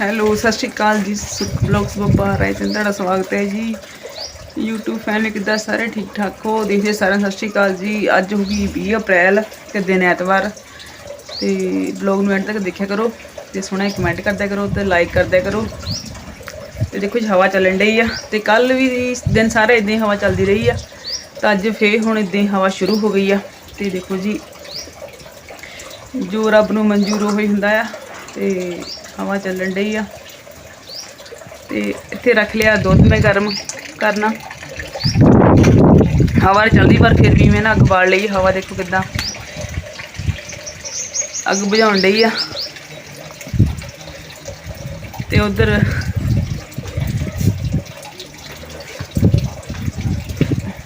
Hello, ਸਤਿ ਸ਼੍ਰੀ ਅਕਾਲ ਜੀ, ਸੁਖ ਬਲੌਗਸ ਬੱਬਾ ਰਾਏ ਤੇ ਤੁਹਾਡਾ ਸਵਾਗਤ ਹੈ ਜੀ। YouTube ਫੈਮਿਲੀ ਕਿੱਦਾਂ ਸਾਰੇ ਠੀਕ ਠਾਕ ਹੋ? ਦੇਖਦੇ ਸਾਰਿਆਂ ਨੂੰ ਸਤਿ ਸ਼੍ਰੀ ਅਕਾਲ ਜੀ। ਅੱਜ ਹੋ ਗਈ 20 ਅਪ੍ਰੈਲ ਤੇ ਦਿਨ ਐਤਵਾਰ। ਤੇ ਬਲੌਗ ਨੂੰ ਐਂਡ ਤੱਕ ਦੇਖਿਆ ਕਰੋ ਤੇ ਸੋਹਣਾ ਕਮੈਂਟ ਕਰਦਿਆ ਕਰੋ ਤੇ ਲਾਈਕ ਕਰਦਿਆ ਕਰੋ। ਤੇ ਦੇਖੋ ਜੀ, ਹਵਾ ਚੱਲਣ ਡਈ ਆ ਤੇ ਕੱਲ ਵੀ ਦਿਨ ਸਾਰਾ ਇਦਾਂ ਹੀ ਹਵਾ ਚੱਲਦੀ ਰਹੀ ਆ। ਤਾਂ ਅੱਜ ਫੇਰ ਹੁਣ ਇਦਾਂ ਹੀ ਹਵਾ ਸ਼ੁਰੂ ਹੋ ਗਈ ਆ। ਤੇ ਦੇਖੋ ਜੀ, ਜੋ ਰੱਬ ਨੂੰ ਮਨਜ਼ੂਰ ਹੋਈ ਹੁੰਦਾ ਆ। ਤੇ ਹਵਾ ਚੱਲਣ ਡਈ ਆ। ਤੇ ਇੱਥੇ ਰੱਖ ਲਿਆ ਦੁੱਧ ਮੈਂ ਗਰਮ ਕਰਨਾ। ਹਵਾ ਚੱਲਦੀ, ਪਰ ਫਿਰ ਵੀ ਮੈਂ ਨਾ ਅੱਗ ਬਾਲ ਲਈ। ਹਵਾ ਦੇਖੋ ਕਿਦਾਂ ਅੱਗ ਬੁਝਾਉਣ ਡਈ ਆ। ਤੇ ਉਧਰ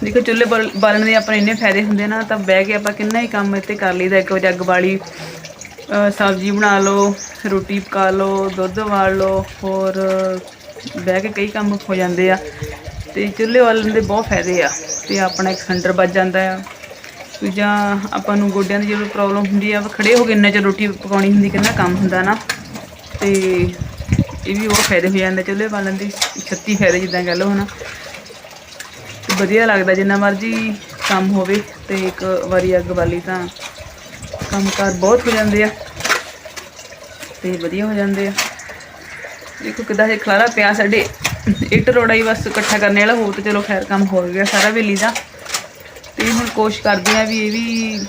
ਦੇਖੋ ਚੁੱਲ੍ਹੇ ਬਲ- ਬਾਲਣ ਦੇ ਆਪਣੇ ਇੰਨੇ ਫਾਇਦੇ ਹੁੰਦੇ ਨਾ, ਤਾਂ ਬਹਿ ਕੇ ਆਪਾਂ ਕਿੰਨਾ ਹੀ ਕੰਮ ਇੱਥੇ ਕਰ ਲਈਦਾ। ਇੱਕ ਵਾਰੀ ਅੱਗ ਬਾਲੀ ਸਬਜ਼ੀ ਬਣਾ ਲਓ ਰੋਟੀ ਪਕਾ ਲਓ, ਦੁੱਧ ਉਬਾਲ ਲਓ, ਹੋਰ ਬਹਿ ਕੇ ਕਈ ਕੰਮ ਹੋ ਜਾਂਦੇ ਆ। ਤੇ ਚੁੱਲ੍ਹੇ ਵਾਲਣ ਦੇ ਬਹੁਤ ਫਾਇਦੇ ਆ ਤੇ ਆਪਣਾ ਇੱਕ ਸਿਲੰਡਰ ਬਚ ਜਾਂਦਾ ਆ। ਜਾਂ ਆਪਾਂ ਨੂੰ ਗੋਡਿਆਂ ਦੀ ਜਦੋਂ ਪ੍ਰੋਬਲਮ ਹੁੰਦੀ ਆ, ਆਪਾਂ ਖੜੇ ਹੋ ਕੇ ਇੰਨਾ ਚਿਰ ਰੋਟੀ ਪਕਾਉਣੀ ਹੁੰਦੀ, ਕਿੰਨਾ ਕੰਮ ਹੁੰਦਾ ਨਾ। ਤੇ ਇਹ ਵੀ ਬਹੁਤ ਫਾਇਦੇ ਹੋ ਜਾਂਦੇ ਚੁੱਲ੍ਹੇ ਬਾਲਣ ਦੀ 36 ਫਾਇਦੇ ਜਿੱਦਾਂ ਕਹਿ ਲਓ ਹਨਾ। ਤੇ ਵਧੀਆ ਲੱਗਦਾ ਜਿੰਨਾ ਮਰਜ਼ੀ ਕੰਮ ਹੋਵੇ ਤੇ ਇੱਕ ਵਾਰੀ ਅੱਗ ਬਾਲੀ ਤਾਂ ਕੰਮਕਾਰ ਬਹੁਤ ਹੋ ਜਾਂਦੇ ਆ। ਤੇ ਵਧੀਆ ਹੋ ਜਾਂਦੇ ਆ। ਦੇਖੋ ਕਿਦਾਂ ਇਹ ਖਲਾਰਾ ਪਿਆ ਸਾਡੇ। ਇੱਟ ਰੋੜਾ ਹੀ ਬਸ ਇਕੱਠਾ ਕਰਨ ਵਾਲਾ ਹੋ ਤੇ ਚਲੋ ਖੈਰ ਕੰਮ ਹੋ ਗਿਆ ਸਾਰਾ ਵੇਲੀ ਦਾ। ਤੇ ਹੁਣ ਕੋਸ਼ਿਸ਼ ਕਰਦੇ ਆ ਵੀ ਇਹ ਵੀ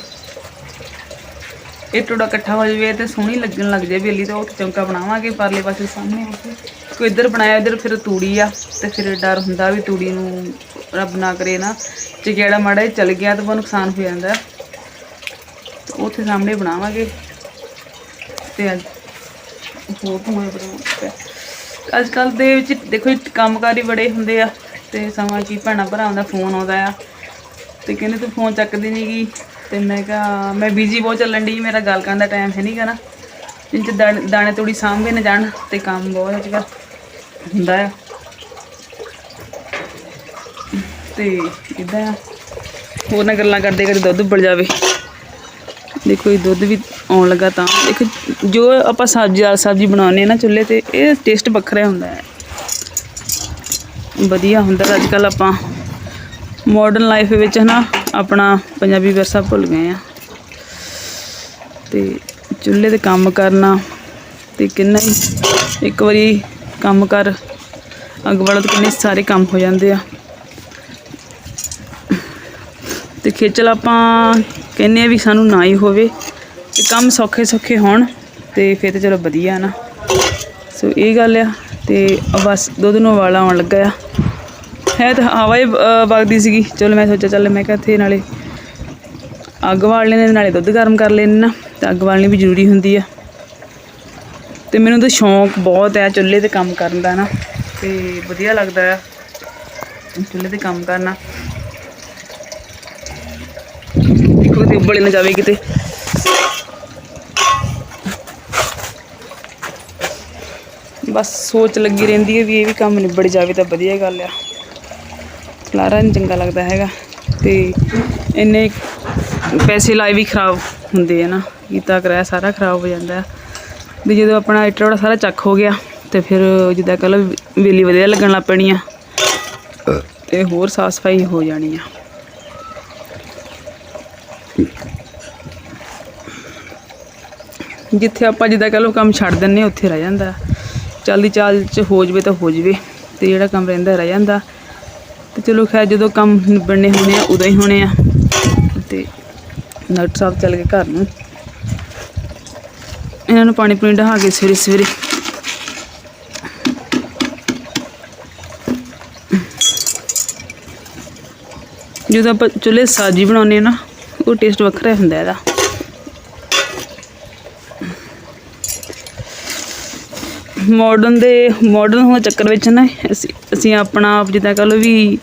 ਇਹ ਟੋੜਾ ਇਕੱਠਾ ਹੋ ਜਾਵੇ ਤੇ ਸੋਹਣੀ ਲੱਗਣ ਲੱਗ ਜਾਵੇ ਵੇਲੀ ਤਾਂ, ਉਹ ਚੌਂਕਾ ਬਣਾਵਾਂਗੇ ਪਰਲੇ ਪਾਸੇ ਸਾਹਮਣੇ ਉੱਥੇ ਕੋਈ ਇੱਧਰ ਬਣਾਇਆ, ਇੱਧਰ ਫਿਰ ਤੂੜੀ ਆ, ਤੇ ਫਿਰ ਡਰ ਹੁੰਦਾ ਵੀ ਤੂੜੀ ਨੂੰ ਰੱਬ ਨਾ ਕਰੇ ਨਾ। ਜੇ ਜਿਹੜਾ ਮਾੜਾ ਜਿਹਾ ਚੱਲ ਗਿਆ ਤਾਂ ਬਹੁਤ ਨੁਕਸਾਨ ਹੋ ਜਾਂਦਾ। ਉੱਥੇ ਸਾਹਮਣੇ ਬਣਾਵਾਂਗੇ। ਤੇ ਅੱਜ ਹੋਰ ਧੂਆਂ ਬੜਾ ਅੱਜ ਕੱਲ ਦੇ ਵਿੱਚ ਦੇਖੋ ਜੀ, ਕੰਮਕਾਰ ਹੀ ਬੜੇ ਹੁੰਦੇ ਆ ਤੇ ਸਮਾਂ ਕੀ ਭੈਣਾਂ ਭਰਾਵਾਂ ਦਾ ਫੋਨ ਆਉਂਦਾ ਆ। ਤੇ ਕਹਿੰਦੇ ਤੂੰ ਫੋਨ ਚੱਕਦੀ ਨੀ ਗੀ। ਤੇ ਮੈਂ ਕਿਹਾ, ਮੈਂ ਬਿਜ਼ੀ ਬਹੁਤ ਚੱਲਣ ਦੀ ਮੇਰਾ ਗੱਲ ਕਰਨ ਦਾ ਟਾਈਮ ਹੈ ਨਹੀਂ ਗਾ ਨਾ। ਜਿੰਨ ਚ ਦਾਣੇ- ਦਾਣੇ ਤੋੜੀ ਸਾਂਭੇ ਨਾ ਜਾਣ ਤੇ ਕੰਮ ਬਹੁਤ ਅੱਜ ਕੱਲ੍ਹ ਹੁੰਦਾ ਆ। ਤੇ ਇਦਾਂ ਆ। ਹੋਰ ਨਾ ਗੱਲਾਂ ਕਰਦੇ ਕਰਦੇ ਦੁੱਧ ਉੱਬਲ ਜਾਵੇ। ਦੇਖੋ ਇਹ ਦੁੱਧ ਵੀ ਆਉਣ ਲੱਗਾ ਤਾਂ। ਦੇਖੋ ਜੋ ਆਪਾਂ ਸਬਜ਼ੀ ਵਾਲੀ ਸਬਜ਼ੀ ਬਣਾਉਂਦੇ ਨਾ ਚੁੱਲ੍ਹੇ ਤੇ, ਇਹ ਟੇਸਟ ਵੱਖਰਾ ਹੁੰਦਾ ਹੈ। ਵਧੀਆ ਹੁੰਦਾ। ਅੱਜ ਕੱਲ ਆਪਾਂ ਮਾਡਰਨ ਲਾਈਫ ਵਿੱਚ ਹਨਾ ਆਪਣਾ ਪੰਜਾਬੀ ਵਿਰਸਾ ਭੁੱਲ ਗਏ ਆ ਤੇ ਚੁੱਲ੍ਹੇ ਤੇ ਕੰਮ ਕਰਨਾ ਤੇ ਕਿੰਨਾ ਹੀ ਇੱਕ ਵਾਰੀ ਕੰਮ ਕਰ, ਅੱਗ ਵਾਲਾ ਤਾਂ ਕਿੰਨੇ ਸਾਰੇ ਕੰਮ ਹੋ ਜਾਂਦੇ ਆ। ਤੇ ਖੇਚਲ ਆਪਾਂ ਕਹਿੰਦੇ ਆ ਵੀ ਸਾਨੂੰ ਨਾ ਹੀ ਹੋਵੇ। ਤੇ ਕੰਮ ਸੌਖੇ ਸੌਖੇ ਹੋਣ ਤੇ ਫਿਰ ਤੇ ਚਲੋ ਵਧੀਆ ਨਾ। ਸੋ ਇਹ ਗੱਲ ਆ ਤੇ ਬਸ ਦੁੱਧ ਨੂੰ ਉਬਾਲਾ ਆਉਣ ਲੱਗਾ ਆ। ਹੈ ਤਾਂ ਹਵਾ ਹੀ ਵਗਦੀ ਸੀਗੀ। ਚਲੋ ਮੈਂ ਸੋਚਿਆ ਚੱਲ ਮੈਂ ਕਿਹਾ ਇੱਥੇ ਨਾਲੇ ਅੱਗ ਬਾਲ ਲੈਣੇ ਨਾਲੇ ਦੁੱਧ ਗਰਮ ਕਰ ਲੈਣੇ ਨਾ ਤੇ ਅੱਗ ਬਾਲਣੀ ਵੀ ਜ਼ਰੂਰੀ ਹੁੰਦੀ ਆ। ਤੇ ਮੈਨੂੰ ਤਾਂ ਸ਼ੌਂਕ ਬਹੁਤ ਹੈ ਚੁੱਲ੍ਹੇ ਤੇ ਕੰਮ ਕਰਨ ਦਾ ਨਾ। ਤੇ ਵਧੀਆ ਲੱਗਦਾ ਆ ਚੁੱਲ੍ਹੇ ਤੇ ਕੰਮ ਕਰਨਾ। ਦੇਖੋ ਤੇ ਉੱਬਲ ਨਾ ਜਾਵੇ ਕਿਤੇ। ਬਸ ਸੋਚ ਲੱਗੀ ਰਹਿੰਦੀ ਹੈ ਵੀ ਇਹ ਵੀ ਕੰਮ ਨਿਬੜ ਜਾਵੇ ਤਾਂ ਵਧੀਆ ਗੱਲ ਆ। ਖਲਾਰਾ ਨਹੀਂ ਚੰਗਾ ਲੱਗਦਾ ਹੈਗਾ ਤੇ ਇੰਨੇ ਪੈਸੇ ਲਾਏ ਵੀ ਖਰਾਬ ਹੁੰਦੇ ਆ ਨਾ ਕੀਤਾ ਕਰਾਇਆ ਸਾਰਾ ਖਰਾਬ ਹੋ ਜਾਂਦਾ ਹੈ ਵੀ ਜਦੋਂ ਆਪਣਾ ਇੱਟ ਸਾਰਾ ਚੱਕ ਹੋ ਗਿਆ ਤੇ ਫਿਰ ਜਿੱਦਾਂ ਕੱਲ ਵੇਲੀ ਵਧੀਆ ਲੱਗਣ ਲੱਗ ਪੈਣੀ ਆ ਤੇ ਹੋਰ ਸਾਫ਼ ਸਫ਼ਾਈ ਹੋ ਜਾਣੀ ਆ। ਜਿੱਥੇ ਆਪਾਂ ਜਿੱਦਾਂ ਕਹ ਲਓ ਕੰਮ ਛੱਡ ਦਿੰਨੇ ਹਾਂ, ਉੱਥੇ ਰਹਿ ਜਾਂਦਾ। ਚੱਲਦੀ ਚਾਲ ਚ ਹੋ ਜਵੇ ਤਾਂ ਹੋ ਜਵੇ ਤੇ ਜਿਹੜਾ ਕੰਮ ਰਹਿੰਦਾ ਰਹਿ ਜਾਂਦਾ। ਤੇ ਚਲੋ ਖੈਰ ਜਦੋਂ ਕੰਮ ਨਿਬੜਨੇ ਹੋਣੇ ਆ, ਉਦੋਂ ਹੀ ਹੋਣੇ ਆ। ਤੇ ਨਟ ਸਾਹਿਬ ਚੱਲ ਗਏ ਘਰ ਨੂੰ। ਇਹਨਾਂ ਨੂੰ ਪਾਣੀ ਪੂਣੀ ਢਹਾ ਕੇ ਸਵੇਰੇ ਸਵੇਰੇ। ਜਦੋਂ ਆਪਾਂ ਚੁੱਲ੍ਹੇ ਸਾਜ਼ੀ ਬਣਾਉਂਦੇ ਆ ਨਾ, ਉਹ ਟੇਸਟ ਵੱਖਰਾ ਹੁੰਦਾ ਇਹਦਾ। ਮਾਡਰਨ ਦੇ ਮਾਡਰਨ ਹੋਣ ਦੇ ਚੱਕਰ ਵਿੱਚ ਨਾ, ਅਸੀਂ ਅਸੀਂ ਆਪਣਾ ਆਪ ਜਿੱਦਾਂ ਕਹ ਲਓ ਵੀ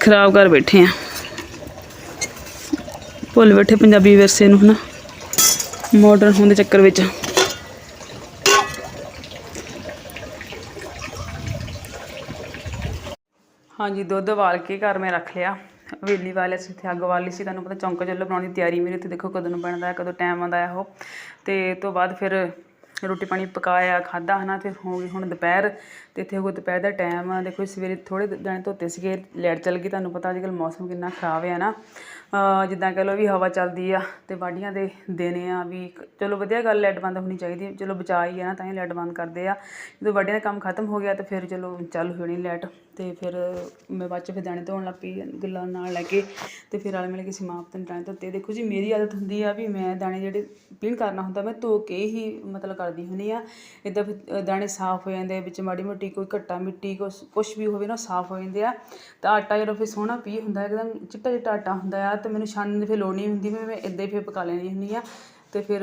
ਖਰਾਬ ਕਰ ਬੈਠੇ ਆ ਭੁੱਲ ਬੈਠੇ ਪੰਜਾਬੀ ਵਿਰਸੇ ਨੂੰ, ਹਨਾ। ਮਾਡਰਨ ਹੋਣ ਦੇ ਚੱਕਰ ਵਿੱਚ। ਹਾਂਜੀ, ਦੁੱਧ ਉਬਾਲ ਕੇ ਘਰ ਮੈਂ ਰੱਖ ਲਿਆ। ਹਵੇਲੀ ਵਾਲੇ ਸੀ ਇੱਥੇ ਅੱਗ ਵਾਲੀ ਸੀ, ਤੁਹਾਨੂੰ ਪਤਾ ਚੌਂਕਾ ਚੁੱਲ੍ਹਾ ਬਣਾਉਣ ਦੀ ਤਿਆਰੀ ਮੇਰੀ, ਉੱਥੇ ਦੇਖੋ ਕਦੋਂ ਨੂੰ ਬਣਦਾ ਹੈ, ਕਦੋਂ ਟਾਈਮ ਆਉਂਦਾ ਹੈ ਉਹ। ਤੇ ਤੋਂ ਬਾਅਦ ਫਿਰ ਰੋਟੀ ਪਾਣੀ ਪਕਾਇਆ ਖਾਦਾ ਹਨਾ ਤੇ ਹੋ ਗਈ ਹੁਣ ਦੁਪਹਿਰ। ਤੇ ਇੱਥੇ ਹੋ ਦੁਪਹਿਰ ਦਾ ਟਾਈਮ ਆ। ਦੇਖੋ, ਸਵੇਰੇ ਥੋੜੇ ਦਾਣੇ ਧੋਤੇ ਸੀਗੇ, ਲਾਈਟ ਚੱਲ ਗਈ ਤੁਹਾਨੂੰ ਪਤਾ ਅੱਜ ਕੱਲ੍ਹ ਮੌਸਮ ਕਿੰਨਾ ਖਰਾਬ ਹੈ ਨਾ। ਜਿੱਦਾਂ ਕਹ ਲਓ ਵੀ ਹਵਾ ਚੱਲਦੀ ਆ ਤੇ ਵਾਢੀਆਂ ਦੇ ਦਿਨ ਆ ਵੀ ਚਲੋ ਵਧੀਆ ਗੱਲ, ਲਾਈਟ ਬੰਦ ਹੋਣੀ ਚਾਹੀਦੀ ਚਲੋ ਬਚਾ ਹੀ ਆ ਨਾ, ਤਾਂ ਹੀ ਲਾਈਟ ਬੰਦ ਕਰਦੇ ਆ। ਜਦੋਂ ਵਾਢੀਆਂ ਦਾ ਕੰਮ ਖਤਮ ਹੋ ਗਿਆ ਤਾਂ ਫਿਰ ਚਲੋ ਚੱਲ ਹੋਣੀ ਲਾਈਟ ਤੇ ਫਿਰ ਮੈਂ ਬਾਅਦ ਚ ਫਿਰ ਦਾਣੇ ਧੋਣ ਲੱਗ ਪਈ, ਗੱਲਾਂ ਨਾਲ ਲੈ ਕੇ ਤੇ ਫਿਰ ਆਲੇ ਮਿਲ ਕੇ ਸਮਾਪਤ ਦਾਣੇ ਧੋਤੇ। ਦੇਖੋ ਜੀ, ਮੇਰੀ ਆਦਤ ਹੁੰਦੀ ਆ ਵੀ ਮੈਂ ਦਾਣੇ ਜਿਹੜੇ ਪੀਣ ਕਰਨਾ ਹੁੰਦਾ, ਮੈਂ ਧੋ ਕੇ ਹੀ ਮਤਲਬ ਕਰਦੀ ਹੁੰਦੀ ਆ। ਇਦਾਂ ਦਾਣੇ ਸਾਫ਼ ਹੋ ਜਾਂਦੇ ਵਿੱਚ ਮਾੜੀ ਮੋਟੀ ਕੋਈ ਘੱਟਾ ਮਿੱਟੀ, ਕੁਛ ਕੁਛ ਵੀ ਹੋਵੇ ਨਾ ਸਾਫ਼ ਹੋ ਜਾਂਦੇ ਆ। ਤਾਂ ਆਟਾ ਜਦੋਂ ਫਿਰ ਸੋਹਣਾ ਪੀ ਹੁੰਦਾ, ਇੱਕਦਮ ਚਿੱਟਾ ਚਿੱਟਾ ਆਟਾ ਹੁੰਦਾ ਆ, ਤੇ ਮੈਨੂੰ ਛਾਣਨ ਦੀ ਫਿਰ ਲੋੜ ਨਹੀਂ ਹੁੰਦੀ ਮੈਂ ਇਦਾਂ ਹੀ ਫਿਰ ਪਕਾ ਲੈਂਦੀ ਹੁੰਦੀ ਆ। ਤੇ ਫਿਰ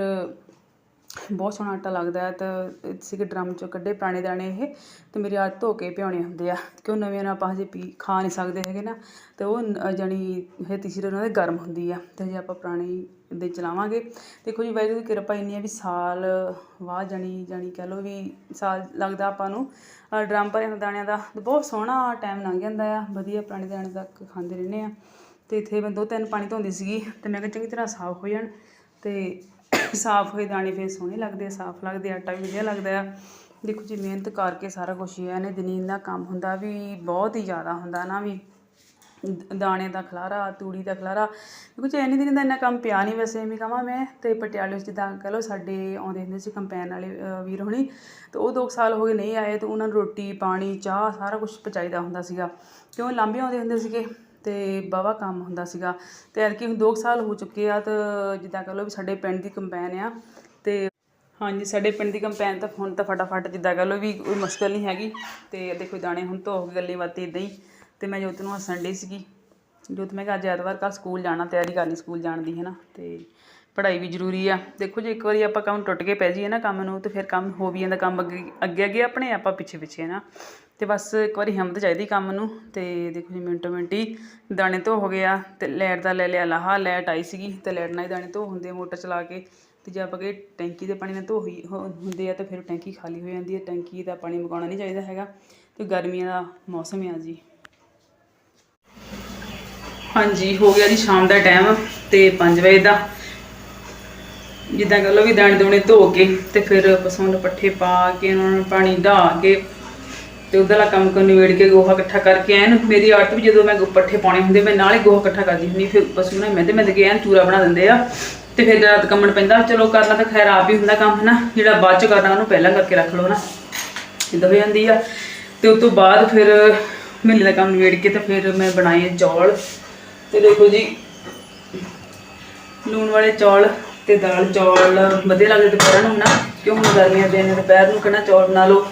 ਬਹੁਤ ਸੋਹਣਾ ਆਟਾ ਲੱਗਦਾ ਹੈ ਤਾਂ ਸੀਗੇ ਡਰਮ ਚੋਂ ਕੱਢੇ ਪੁਰਾਣੇ ਦਾਣੇ ਇਹ ਅਤੇ ਮੇਰੇ ਆਟ ਧੋ ਕੇ ਭਿਉਣੇ ਹੁੰਦੇ ਆ ਕਿਉਂ ਨਵੇਂ ਨਾਲ ਆਪਾਂ ਹਜੇ ਪੀ ਖਾ ਨਹੀਂ ਸਕਦੇ ਹੈਗੇ ਨਾ ਤੇ ਉਹ ਨ- ਜਾਣੀ ਇਹ ਤੀਸਰੀ ਉਹਨਾਂ ਦੇ ਗਰਮ ਹੁੰਦੀ ਆ ਤੇ ਜੇ ਆਪਾਂ ਪੁਰਾਣੇ ਦੇ ਚਲਾਵਾਂਗੇ ਦੇਖੋ ਜੀ ਵਾਹਿਗੁਰੂ ਦੀ ਕਿਰਪਾ ਇੰਨੀ ਆ ਵੀ ਸਾਲ ਬਾਅਦ ਜਾਣੀ ਜਾਣੀ ਕਹਿ ਲਓ ਵੀ ਸਾਲ ਲੱਗਦਾ ਆਪਾਂ ਨੂੰ ਡਰਮ ਭਰੇ ਹੋਏ ਦਾਣਿਆਂ ਦਾ ਤੇ ਬਹੁਤ ਸੋਹਣਾ ਟਾਈਮ ਲੰਘ ਜਾਂਦਾ ਆ, ਵਧੀਆ ਪੁਰਾਣੇ ਦਾਣੇ ਤੱਕ ਖਾਂਦੇ ਰਹਿੰਦੇ ਆ ਤੇ ਇੱਥੇ ਮੈਂ ਦੋ ਤਿੰਨ ਪਾਣੀ ਧੋਂਦੀ ਸੀਗੀ ਤੇ ਮੈਂ ਕਿਹਾ ਚੰਗੀ ਤਰ੍ਹਾਂ ਸਾਫ਼ ਹੋ ਜਾਣ ਤੇ ਸਾਫ਼ ਹੋਏ ਦਾਣੇ ਫਿਰ ਸੋਹਣੇ ਲੱਗਦੇ ਆ ਸਾਫ਼ ਲੱਗਦੇ ਆ, ਆਟਾ ਵੀ ਵਧੀਆ ਲੱਗਦਾ ਆ। ਦੇਖੋ ਜੀ ਮਿਹਨਤ ਕਰਕੇ ਸਾਰਾ ਕੁਝ ਹੀ ਆ ਇਹਨੇ ਦਿਨੀਂ ਦਾ ਕੰਮ ਹੁੰਦਾ ਵੀ ਬਹੁਤ ਹੀ ਜ਼ਿਆਦਾ ਹੁੰਦਾ ਨਾ ਵੀ। ਦ- ਦਾਣੇ ਦਾ ਖਲਾਰਾ ਤੂੜੀ ਦਾ ਖਲਾਰਾ ਕੁਝ ਐਨੀ ਦਿਨ ਦਾ ਇੰਨਾ ਕੰਮ ਪਿਆ ਨਹੀਂ ਵੈਸੇ ਮੈਂ ਕਹਾਂ ਮੈਂ ਤੇ ਪਟਿਆਲੇ ਵਿੱਚ ਜਿੱਦਾਂ ਕਹ ਲਓ ਸਾਡੇ ਆਉਂਦੇ ਹੁੰਦੇ ਸੀ ਕੰਪੈਨ ਵਾਲੇ ਵੀਰ ਹੋਣੀ ਤੇ ਉਹ ਦੋ ਕੁ ਸਾਲ ਹੋ ਗਏ ਨਹੀਂ ਆਏ ਤੇ ਉਹਨਾਂ ਨੂੰ ਰੋਟੀ ਪਾਣੀ ਚਾਹ ਸਾਰਾ ਕੁਝ ਪਚਾਈਦਾ ਹੁੰਦਾ ਸੀਗਾ। ਕਿਉਂ ਲਾਂਬੇ ਆਉਂਦੇ ਹੁੰਦੇ ਸੀਗੇ? ਤੇ ਵਾਹਵਾ ਕੰਮ ਹੁੰਦਾ ਸੀਗਾ। ਤੇ ਐਲਕੀ ਹੁਣ 2 ਸਾਲ ਹੋ ਚੁੱਕੇ ਆ ਤਾਂ ਜਿੱਦਾਂ ਕਹ ਲਓ ਵੀ ਸਾਡੇ ਪਿੰਡ ਦੀ ਕੰਪੈਨ ਆ ਤੇ ਹਾਂਜੀ, ਸਾਡੇ ਪਿੰਡ ਦੀ ਕੰਪੈਨ ਤਾਂ ਹੁਣ ਤਾਂ ਫਟਾਫਟ ਜਿੱਦਾਂ ਕਹ ਲਓ ਵੀ ਕੋਈ ਮੁਸ਼ਕਲ ਨਹੀਂ ਹੈਗੀ ਤੇ ਦੇਖੋ ਦਾਣੇ ਹੁਣ ਧੋ ਕੇ ਗੱਲੇ ਬਾਤੇ ਇਦਾਂ ਹੀ ਤੇ ਮੈਂ ਜੋਤ ਨੂੰ ਹੱਸਣ ਡਈ ਸੀਗੀ। ਜੋਤ ਮੈਂ ਕਿਹਾ ਅੱਜ ਐਤਵਾਰ ਕੱਲ੍ਹ ਸਕੂਲ ਜਾਣਾ, ਤਿਆਰੀ ਕਰਨੀ ਸਕੂਲ ਜਾਣ ਦੀ ਹੈ ਨਾ ਤੇ ਪੜ੍ਹਾਈ ਵੀ ਜ਼ਰੂਰੀ ਆ। ਦੇਖੋ ਜੇ ਇੱਕ ਵਾਰੀ ਆਪਾਂ ਕੰਮ ਟੁੱਟ ਕੇ ਪੈ ਜਾਈਏ ਨਾ ਕੰਮ ਨੂੰ ਤੇ ਫਿਰ ਕੰਮ ਹੋ ਵੀ ਜਾਂਦਾ, ਕੰਮ ਅੱਗੇ ਅੱਗੇ ਅੱਗੇ ਆਪਣੇ ਆਪਾਂ ਪਿੱਛੇ ਪਿੱਛੇ ਨਾ ਤੇ ਬਸ ਇੱਕ ਵਾਰੀ ਹਿੰਮਤ ਚਾਹੀਦੀ ਕੰਮ ਨੂੰ ਤੇ ਦੇਖੋ ਜੀ ਮਿੰਟੋ ਮਿੰਟੀ ਦਾਣੇ ਧੋ ਹੋ ਗਿਆ ਤੇ ਲੈਟ ਦਾ ਲੈ ਲਿਆ ਲਾਹਾ ਲੈਟ ਆਈ ਸੀਗੀ ਤੇ ਲੈਟ ਨਾਲ ਹੀ ਦਾਣੇ ਧੋ ਹੁੰਦੇ ਮੋਟਰ ਚਲਾ ਕੇ ਤੇ ਜੇ ਆਪਾਂ ਕਿ ਟੈਂਕੀ ਦੇ ਪਾਣੀ ਨਾਲ ਧੋ ਹੀ ਹੋ- ਹੁੰਦੇ ਆ ਤਾਂ ਫਿਰ ਟੈਂਕੀ ਖਾਲੀ ਹੋ ਜਾਂਦੀ ਹੈ ਟੈਂਕੀ ਦਾ ਪਾਣੀ ਮੁਕਾਉਣਾ ਨਹੀਂ ਚਾਹੀਦਾ ਹੈਗਾ ਤੇ ਗਰਮੀਆਂ ਦਾ ਮੌਸਮ ਆ ਜੀ। ਹਾਂਜੀ, ਹੋ ਗਿਆ ਜੀ ਸ਼ਾਮ ਦਾ ਟਾਈਮ ਤੇ 5 ਵਜੇ ਦਾ। ਜਿੱਦਾਂ ਕਹ ਲਓ ਵੀ ਦਾਣੇ ਦੋਣੇ ਧੋ ਕੇ ਤੇ ਫਿਰ ਪਸ਼ੂਆਂ ਨੂੰ ਪੱਠੇ ਪਾ ਕੇ ਉਹਨਾਂ ਨੂੰ ਪਾਣੀ ਢਾ ਕੇ ਤੇ ਉਧਰਲਾ ਕੰਮ ਕਰ ਨਿਬੇੜ ਕੇ ਗੋਹਾ ਇਕੱਠਾ ਕਰਕੇ ਐਨ ਮੇਰੀ ਆੜਤ ਵੀ ਜਦੋਂ ਮੈਂ ਪੱਠੇ ਪਾਉਣੇ ਹੁੰਦੇ, ਮੈਂ ਨਾਲ ਹੀ ਗੋਹਾ ਇਕੱਠਾ ਕਰਦੀ ਹੁੰਦੀ ਫਿਰ ਪਸ਼ੂ ਨੇ ਮਿੰਦ ਮਿੰਦ ਕੇ ਐਨ ਚੂਰਾ ਬਣਾ ਦਿੰਦੇ ਆ। ਤੇ ਫਿਰ ਰਾਤ ਕੰਮਣ ਪੈਂਦਾ, ਚਲੋ ਕਰਨਾ ਤਾਂ ਖੈਰ, ਆਪ ਹੀ ਹੁੰਦਾ ਕੰਮ ਹੈ ਨਾ ਜਿਹੜਾ ਬਾਅਦ ਚ ਕਰਨਾ, ਉਹਨੂੰ ਪਹਿਲਾਂ ਕਰਕੇ ਰੱਖ ਲਓ ਨਾ ਇਦਾਂ ਹੋ ਜਾਂਦੀ ਆ। ਤੇ ਉਸ ਤੋਂ ਬਾਅਦ ਫਿਰ ਮਹੀਨੇ ਦਾ ਕੰਮ ਨਿਬੇੜ ਕੇ ਤੇ ਫਿਰ ਮੈਂ ਬਣਾਏ ਚੌਲ। ਤੇ ਦੇਖੋ ਜੀ, ਲੂਣ ਵਾਲੇ ਚੌਲ ਤੇ ਦਾਲ, ਚੌਲ ਵਧੀਆ ਲੱਗਦੇ ਦੁਪਹਿਰਾਂ ਨੂੰ ਨਾ ਕਿਉਂ ਹੁਣ ਗਰਮੀਆਂ ਦੇ ਨੇ, ਦੁਪਹਿਰ ਨੂੰ ਕਿਹੜਾ ਚੌਲ ਬਣਾ ਲਓ?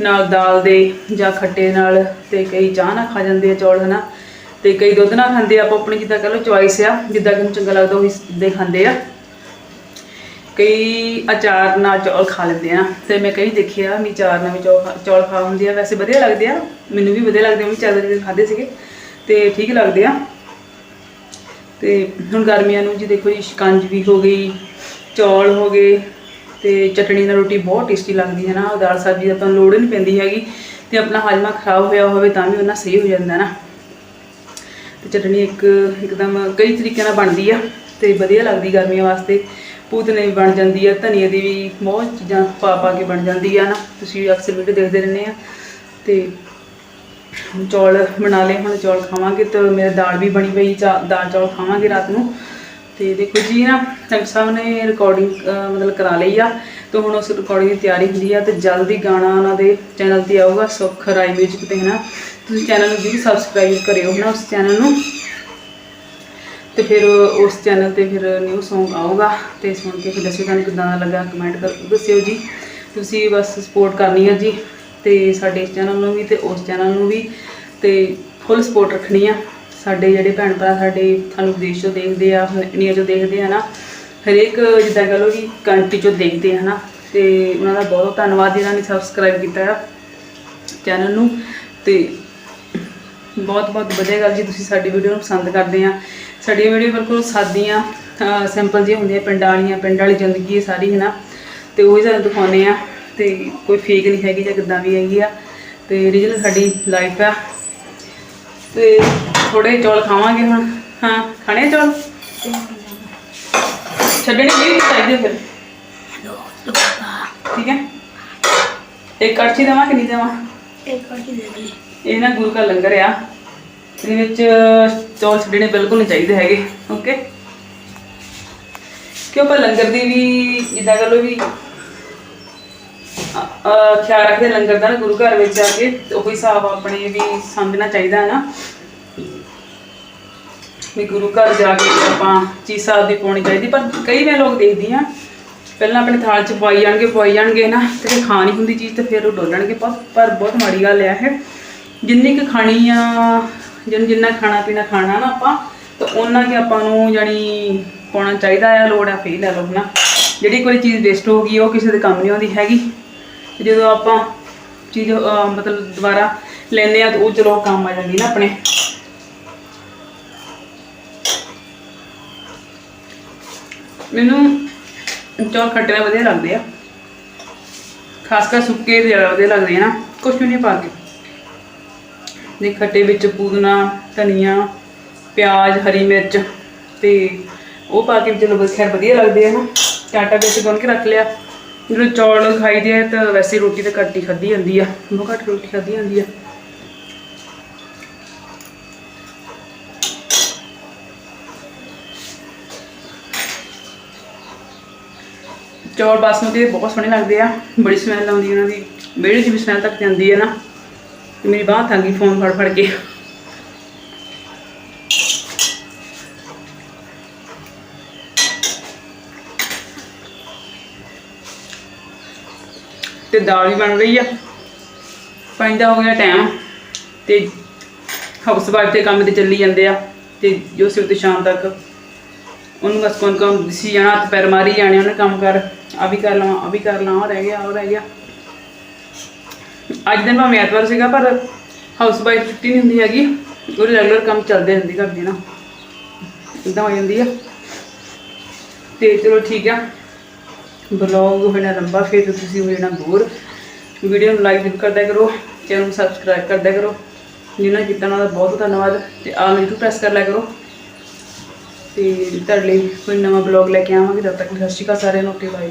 ਨਾਲ ਦਾਲ ਦੇ ਜਾਂ ਖੱਟੇ ਨਾਲ ਤੇ ਕਈ ਚਾਹ ਨਾਲ ਖਾ ਜਾਂਦੇ ਆ ਚੌਲ, ਹਨਾ? ਤੇ ਕਈ ਦੁੱਧ ਨਾਲ ਖਾਂਦੇ ਆ, ਆਪੋ ਆਪਣੀ ਜਿੱਦਾਂ ਕਹ ਲਓ ਚੁਆਇਸ ਆ, ਜਿੱਦਾਂ ਕਿ ਨੂੰ ਚੰਗਾ ਲੱਗਦਾ ਉਹੀ ਦੇ ਖਾਂਦੇ ਆ। ਕਈ ਅਚਾਰ ਨਾਲ ਚੌਲ ਖਾ ਲੈਂਦੇ ਆ, ਤੇ ਮੈਂ ਕਈ ਦੇਖਿਆ ਵੀ ਅਚਾਰ ਨਾਲ ਵੀ ਚੌਲ ਖਾ- ਚੌਲ ਖਾ ਹੁੰਦੇ ਆ, ਵੈਸੇ ਵਧੀਆ ਲੱਗਦੇ ਆ, ਮੈਨੂੰ ਵੀ ਵਧੀਆ ਲੱਗਦੇ ਆ, ਮੈਂ ਚਾਦਰ ਦੇ ਖਾਦੇ ਸੀਗੇ, ਤੇ ਠੀਕ ਲੱਗਦੇ ਆ। ਤੇ ਹੁਣ ਗਰਮੀਆਂ ਨੂੰ ਜੀ ਦੇਖੋ ਜੀ ਸ਼ਿਕੰਜਵੀ ਹੋ ਗਈ, ਚੌਲ ਹੋ ਗਏ ਤੇ ਚਟਣੀ ਨਾਲ ਰੋਟੀ ਬਹੁਤ ਟੇਸਟੀ ਲੱਗਦੀ ਹੈ ਨਾ ਉਹ ਦਾਲ ਸਬਜ਼ੀ ਦਾ ਤਾਂ ਲੋੜ ਹੀ ਨਹੀਂ ਪੈਂਦੀ ਹੈਗੀ ਤੇ ਆਪਣਾ ਹਾਜਮਾ ਖਰਾਬ ਹੋਇਆ ਹੋਵੇ ਤਾਂ ਵੀ ਉਹਨਾਂ ਸਹੀ ਹੋ ਜਾਂਦਾ ਨਾ। ਤੇ ਚਟਣੀ ਇੱਕ ਇੱਕਦਮ ਕਈ ਤਰੀਕਿਆਂ ਨਾਲ ਬਣਦੀ ਆ ਤੇ ਵਧੀਆ ਲੱਗਦੀ ਗਰਮੀਆਂ ਵਾਸਤੇ। ਪੂਤਨੇ ਵੀ ਬਣ ਜਾਂਦੀ ਆ, ਧਨੀਏ ਦੀ ਵੀ ਬਹੁਤ ਚੀਜ਼ਾਂ ਪਾ ਪਾ ਕੇ ਬਣ ਜਾਂਦੀ ਆ ਨਾ, ਤੁਸੀਂ ਅਕਸਰ ਵੀਡੀਓ ਦੇਖਦੇ ਰਹਿੰਦੇ ਆ। ਤੇ ਚੌਲ ਬਣਾ ਲਏ, ਹੁਣ ਚੌਲ ਖਾਵਾਂਗੇ ਤੇ ਮੇਰੇ ਦਾਲ ਵੀ ਬਣੀ ਪਈ, ਚਾ- ਦਾਲ ਚੌਲ ਖਾਵਾਂਗੇ ਰਾਤ ਨੂੰ। ਤੇ ਦੇਖੋ ਜੀ ਨਾ ਡਾਕਟਰ ਸਾਹਿਬ ਨੇ ਰਿਕਾਰਡਿੰਗ ਮਤਲਬ ਕਰਾ ਲਈ ਆ, ਤੇ ਹੁਣ ਉਸ ਰਿਕਾਰਡਿੰਗ ਦੀ ਤਿਆਰੀ ਹੁੰਦੀ ਆ, ਤੇ ਜਲਦੀ ਗਾਣਾ ਉਹਨਾਂ ਦੇ ਚੈਨਲ ਤੇ ਆਊਗਾ, ਸੁਖ ਰਾਈ ਮਿਊਜ਼ਿਕ ਤੇ, ਹਨਾ? ਤੁਸੀਂ ਚੈਨਲ ਨੂੰ ਵੀ ਸਬਸਕ੍ਰਾਈਬ ਕਰਿਓ, ਹਨਾ, ਉਸ ਚੈਨਲ ਨੂੰ। ਤੇ ਫਿਰ ਉਸ ਚੈਨਲ ਤੇ ਫਿਰ ਨਿਊ Song ਆਊਗਾ, ਤੇ ਸੁਣ ਕੇ ਫਿਰ ਦੱਸਿਓ ਤੁਹਾਨੂੰ ਕਿਦਾਂ ਦਾ ਲੱਗਾ ਕਮੈਂਟ ਕਰ, ਦੱਸਿਓ ਜੀ। ਤੁਸੀਂ ਬਸ ਸਪੋਰਟ ਕਰਨੀ ਆ ਜੀ, ਤੇ ਸਾਡੇ ਇਸ ਚੈਨਲ ਨੂੰ ਵੀ, ਤੇ ਉਸ ਚੈਨਲ ਨੂੰ ਵੀ, ਤੇ ਫੁੱਲ ਸਪੋਰਟ ਰੱਖਣੀ ਆ। ਸਾਡੇ ਜਿਹੜੇ ਭੈਣ ਭਰਾ ਸਾਡੇ ਸਾਨੂੰ ਵਿਦੇਸ਼ ਤੋਂ ਦੇਖਦੇ ਆ ਇੰਡੀਆ ਤੋਂ ਦੇਖਦੇ ਆ ਨਾ, ਹਰੇਕ ਜਿੱਦਾਂ ਕਹ ਲਓ ਕਿ ਕੰਟਰੀ ਚੋਂ ਦੇਖਦੇ ਆ ਨਾ ਤੇ ਉਹਨਾਂ ਦਾ ਬਹੁਤ ਧੰਨਵਾਦ ਜਿਨ੍ਹਾਂ ਨੇ ਸਬਸਕ੍ਰਾਈਬ ਕੀਤਾ ਆ ਚੈਨਲ ਨੂੰ, ਤੇ ਬਹੁਤ ਬਹੁਤ ਵਧੀਆ ਗੱਲ ਜੀ, ਤੁਸੀਂ ਸਾਡੀ ਵੀਡੀਓ ਨੂੰ ਪਸੰਦ ਕਰਦੇ ਆ। ਸਾਡੀ ਵੀਡੀਓ ਬਿਲਕੁਲ ਸਾਦੀਆਂ ਸਿੰਪਲ ਜਿਹੀ ਹੁੰਦੀਆਂ, ਪਿੰਡ ਵਾਲੀਆਂ, ਪਿੰਡ ਵਾਲੀ ਜ਼ਿੰਦਗੀ ਹੈ ਸਾਰੀ ਹੈ ਨਾ ਤੇ ਉਹੀ ਸਾਨੂੰ ਦਿਖਾਉਂਦੇ ਆ, ਤੇ ਕੋਈ ਫੇਕ ਨਹੀਂ ਹੈਗੀ ਜਾਂ ਕਿੱਦਾਂ ਵੀ ਹੈਗੀ ਆ, ਤੇ ਰੀਜਨਲ ਸਾਡੀ ਲਾਈਫ ਆ, ਤੇ ਥੋੜੇ ਚੌਲ ਖਾਵਾਂਗੇ ਹੁਣ। ਹਾਂ ਖਾਣੇ ਚੌਲ? ਛੱਡਣੇ ਨਹੀਂ ਚਾਹੀਦੇ ਫਿਰ। ਠੀਕ ਹੈ? ਇੱਕ ਕੜਛੀ ਦੇਵਾਂ ਕਿ ਨਹੀਂ ਦੇਵਾਂ? ਇੱਕ ਦੇ ਦੇ। ਇਹ ਨਾ ਗੁਰੂ ਘਰ ਲੰਗਰ ਆ। ਇਹਦੇ ਵਿੱਚ ਚੌਲ ਛੱਡਣੇ ਬਿਲਕੁਲ ਨਹੀਂ ਚਾਹੀਦੇ ਹੈਗੇ ਓਕੇ? ਕਿਉਂ ਆਪਾਂ ਲੰਗਰ ਦੀ ਵੀ ਜਿੱਦਾਂ ਕਰ ਲਓ ਵੀ ਖਿਆਲ ਰੱਖਦੇ ਲੰਗਰ ਦਾ ਨਾ ਗੁਰੂ ਘਰ ਵਿੱਚ ਜਾ ਕੇ ਉਹੀ ਹਿਸਾਬ ਆਪਣੇ ਵੀ ਸਮਝਣਾ ਚਾਹੀਦਾ ਹੈ ਨਾ। ਵੀ ਗੁਰੂ ਘਰ ਜਾ ਕੇ ਆਪਾਂ ਚੀਜ਼ ਸਾਹਿਬ ਦੀ ਪਾਉਣੀ ਚਾਹੀਦੀ, ਪਰ ਕਈ ਮੈਂ ਲੋਕ ਦੇਖਦੀ ਆ ਪਹਿਲਾਂ ਆਪਣੇ ਥਾਲ ਚ ਪਵਾਈ ਜਾਣਗੇ ਪਵਾਈ ਜਾਣਗੇ ਨਾ, ਤੇ ਜੇ ਖਾਣੀ ਹੁੰਦੀ ਚੀਜ਼ ਤੇ ਫਿਰ ਉਹ ਡੋਲਣਗੇ, ਪਰ ਪਰ ਬਹੁਤ ਮਾੜੀ ਗੱਲ ਆ ਇਹ। ਜਿੰਨੀ ਕੁ ਖਾਣੀ ਆ, ਜਿੰਨ ਜਿੰਨਾ ਖਾਣਾ ਪੀਣਾ ਖਾਣਾ ਨਾ ਆਪਾਂ, ਤਾਂ ਉਹਨਾਂ ਕਿ ਆਪਾਂ ਨੂੰ ਜਾਣੀ ਪਾਉਣਾ ਚਾਹੀਦਾ ਆ, ਲੋੜ ਆ ਫੇਰ ਲੈ ਲਓ ਨਾ ਜਿਹੜੀ ਕੋਈ ਚੀਜ਼ ਵੇਸਟ ਹੋ ਗਈ, ਉਹ ਕਿਸੇ ਦੇ ਕੰਮ ਨਹੀਂ ਆਉਂਦੀ ਹੈਗੀ। ਜਦੋਂ ਆਪਾਂ ਚੀਜ਼ ਮਤਲਬ ਦੁਬਾਰਾ ਲੈਂਦੇ ਆ, ਤਾਂ ਉਹ ਚਲੋ ਕੰਮ ਆ ਜਾਂਦੀ ਨਾ ਆਪਣੇ। ਮੈਨੂੰ ਚੌਲ ਖੱਟੇ ਨਾਲ ਵਧੀਆ ਲੱਗਦੇ ਆ। ਖਾਸ ਕਰ ਸੁੱਕੇ ਜ਼ਿਆਦਾ ਵਧੀਆ ਲੱਗਦੇ ਆ ਨਾ, ਕੁਛ ਵੀ ਨਹੀਂ ਪਾ ਕੇ। ਦੇ ਖੱਟੇ ਵਿੱਚ ਪੂਦਨਾ, ਧਨੀਆ, ਪਿਆਜ਼, ਹਰੀ ਮਿਰਚ ਤੇ ਉਹ ਪਾ ਕੇ ਚਲੋ ਖੈਰ ਵਧੀਆ ਲੱਗਦੇ ਆ ਨਾ। ਟਾਟਾ ਵਿੱਚ ਗੁੰਨ ਕੇ ਰੱਖ ਲਿਆ। ਜਦੋਂ ਚੌਲ ਖਾਈਦੇ ਆ ਤਾਂ ਵੈਸੇ ਰੋਟੀ ਤਾਂ ਘੱਟ ਹੀ ਖਾਧੀ ਜਾਂਦੀ ਆ। ਬਹੁਤ ਘੱਟ ਰੋਟੀ ਖਾਧੀ ਜਾਂਦੀ ਆ। ਚੌਲ ਬਾਸਮਤੀ ਦੇ ਬਹੁਤ ਸੋਹਣੇ ਲੱਗਦੇ ਆ, ਬੜੀ ਸਮੈਲ ਆਉਂਦੀ ਉਹਨਾਂ ਦੀ। ਵਿਹੜੇ 'ਚ ਵੀ ਸਮੈਲ ਤੱਕ ਜਾਂਦੀ ਹੈ ਨਾ। ਤੇ ਮੇਰੀ ਬਾਂਹ ਥੱਕ ਗਈ ਫੋਨ ਫੜ ਫੜ ਕੇ। ਤੇ ਦਾਲ ਵੀ ਬਣ ਰਹੀ ਆ। ਪੰਜ ਹੋ ਗਿਆ ਟਾਈਮ ਤੇ ਹਾਊਸ ਵਾਈਫ ਦੇ ਕੰਮ ਤੇ ਚੱਲੀ ਜਾਂਦੇ ਆ ਤੇ ਜੋ ਸਵੇਰ ਤੋਂ ਸ਼ਾਮ ਤੱਕ। ਉਹਨੂੰ ਬਸ ਕੋਨ ਕੋਨ ਦਿਸੀ ਜਾਣਾ, ਹੱਥ ਪੈਰ ਮਾਰੀ ਜਾਣੇ, ਉਹਨੇ ਕੰਮ ਕਰ। ਆ ਵੀ ਕਰ ਲਵਾਂ ਆ ਵੀ ਕਰ ਲਵਾਂ ਉਹ ਰਹਿ ਗਿਆ ਉਹ ਰਹਿ ਗਿਆ। ਅੱਜ ਦਿਨ ਭਾਵੇਂ ਐਤਵਾਰ ਸੀਗਾ, ਪਰ ਹਾਊਸ ਵਾਈਫ ਛੁੱਟੀ ਨਹੀਂ ਹੁੰਦੀ ਹੈਗੀ। ਉਹ ਰੈਗੂਲਰ ਕੰਮ ਚੱਲਦੇ ਰਹਿੰਦੀ ਘਰ ਦੇ ਨਾ ਇਦਾਂ ਹੋ ਜਾਂਦੀ ਆ। ਤੇ ਚਲੋ ਠੀਕ ਆ। ਬਲੌਗ ਹੋਣਾ ਲੰਬਾ, ਫਿਰ ਤੁਸੀਂ ਹੋ ਜਾਣਾ ਦੂਰ ਵੀਡੀਓ ਨੂੰ ਲਾਈਕ ਜ਼ਰੂਰ ਕਰੋ ਚੈਨਲ ਨੂੰ ਸਬਸਕ੍ਰਾਈਬ ਕਰਦਿਆ ਕਰੋ। ਜਿਨ੍ਹਾਂ ਕੀਤਾ ਉਹਨਾਂ ਦਾ ਬਹੁਤ ਬਹੁਤ ਧੰਨਵਾਦ। ਤੇ ਆਲ ਨੂੰ ਪ੍ਰੈਸ ਕਰ ਲਿਆ ਕਰੋ। ਤੇ ਤੁਹਾਡੇ ਲਈ ਕੋਈ ਨਵਾਂ ਬਲੌਗ ਲੈ ਕੇ ਆਵਾਂਗੇ, ਤਦ ਤੱਕ ਸਤਿ ਸ਼੍ਰੀ ਅਕਾਲ ਸਾਰਿਆਂ ਨੂੰ, ਓਕੇ ਬਾਏ